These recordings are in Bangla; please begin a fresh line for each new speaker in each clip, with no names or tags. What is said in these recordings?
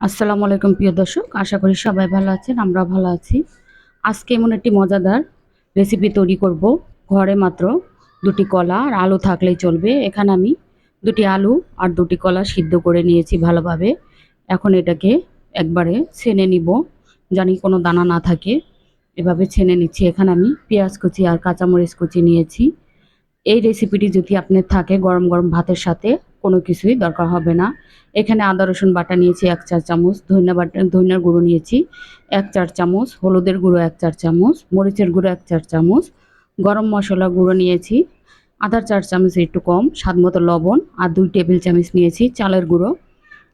আসসালামু আলাইকুম, প্রিয় দর্শক। আশা করি সবাই ভালো আছেন আমরা ভালো আছি। আজকে এমন একটি মজাদার রেসিপি তৈরি করব। ঘরে মাত্র দুটি কলা আর আলু থাকলেই চলবে। এখানে আমি দুটি আলু আর দুটি কলা সিদ্ধ করে নিয়েছি ভালোভাবে। এখন এটাকে একবারে ছেনে নিব। জানি কোনো দানা না থাকে। এভাবে ছেনে নিচ্ছি। এখানে আমি পেঁয়াজ কুচি আর কাঁচামরিচ কুচি নিয়েছি। এই রেসিপিটি যদি আপনার থাকে গরম গরম ভাতের সাথে কোনো কিছুই দরকার হবে না। এখানে আদা, রসুন বাটা নিয়েছি এক চার চামচ, ধনিয়া বাটা, ধনিয়ার গুঁড়ো নিয়েছি এক চার চামচ, হলুদের গুঁড়ো এক চার চামচ, মরিচের গুঁড়ো এক চার চামচ, গরম মশলা গুঁড়ো নিয়েছি আধার চার চামচ একটু কম, স্বাদ মতো লবণ আর দুই টেবিল চামচ নিয়েছি চালের গুঁড়ো।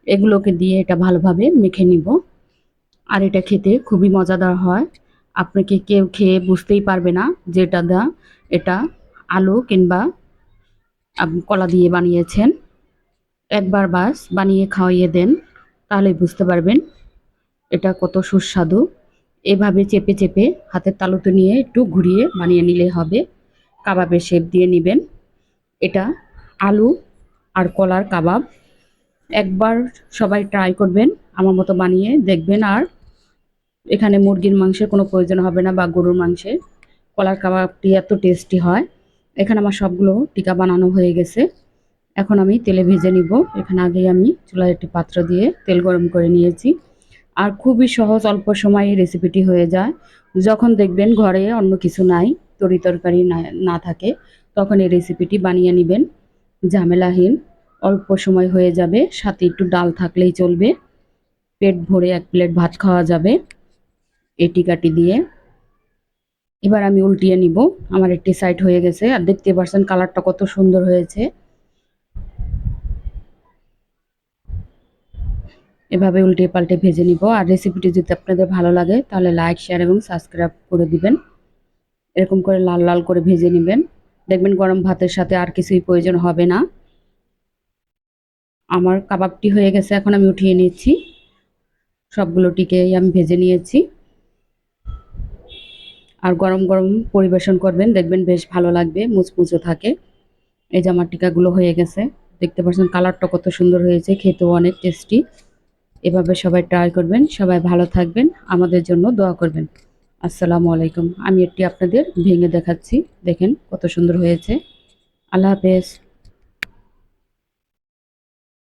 এগুলোকে দিয়ে এটা ভালোভাবে মেখে নিব। আর এটা খেতে খুবই মজাদার হয়। আপনাকে কেউ খেয়ে বুঝতেই পারবে না যে এটা দা, এটা আলু কিংবা কলা দিয়ে বানিয়েছেন। একবার বাস বানিয়ে খাওয়াইয়ে দেন তাহলে বুঝতে পারবেন এটা কত সুস্বাদু। এভাবে চেপে চেপে হাতের তালুতে নিয়ে একটু ঘুরিয়ে বানিয়ে নিলে হবে। কাবাবের শেপ দিয়ে নেবেন। এটা আলু আর কলার কাবাব। একবার সবাই ট্রাই করবেন, আমার মতো বানিয়ে দেখবেন। আর এখানে মুরগির মাংসের কোনো প্রয়োজন হবে না বা গরুর মাংসের কলার কাবাবটি এত টেস্টি হয়। এখানে আমার সবগুলো টিকা বানানো হয়ে গেছে। এখন আমি তেলে ভেজে নিব। এখানে আগেই আমি চুলায় একটি পাত্র দিয়ে তেল গরম করে নিয়েছি। আর খুবই সহজ, অল্প সময়ে রেসিপিটি হয়ে যায়। যখন দেখবেন ঘরে অন্য কিছু নাই, তরি তরকারি না থাকে, তখন এই রেসিপিটি বানিয়ে নেবেন। ঝামেলাহীন, অল্প সময় হয়ে যাবে, সাথে একটু ডাল থাকলেই চলবে। পেট ভরে এক প্লেট ভাত খাওয়া যাবে। এই টিকাটি দিয়ে। এবার আমি উল্টিয়ে নিব। আমার একটি সাইড হয়ে গেছে। আর দেখতে পাচ্ছেন কালারটা কত সুন্দর হয়েছে। এভাবে উল্টে পাল্টে ভেজে নিব। আর রেসিপিটি যদি আপনাদের ভালো লাগে, তাহলে লাইক শেয়ার এবং সাবস্ক্রাইব করে দিবেন। এরকম করে লাল লাল করে ভেজে নেবেন। দেখবেন গরম ভাতের সাথে আর কিছুই প্রয়োজন হবে না। আমার কাবাবটি হয়ে গেছে, এখন আমি উঠিয়ে নিচ্ছি। সবগুলোটিকে আমি ভেজে নিয়েছি। আর গরম গরম পরিবেশন করবেন, দেখবেন বেশ ভালো লাগবে, মুচমুচো থাকে। এই যে আমার টিকাগুলো হয়ে গেছে, দেখতে পাচ্ছেন কালারটা কত সুন্দর হয়েছে, খেতেও অনেক টেস্টি এভাবে সবাই ট্রাই করবেন, সবাই ভালো থাকবেন, আমাদের জন্য দোয়া করবেন। আসসালামু আলাইকুম। আমি একটি আপনাদের ভেঙে দেখাচ্ছি। দেখেন কত সুন্দর হয়েছে। আল্লাহ হাফেজ।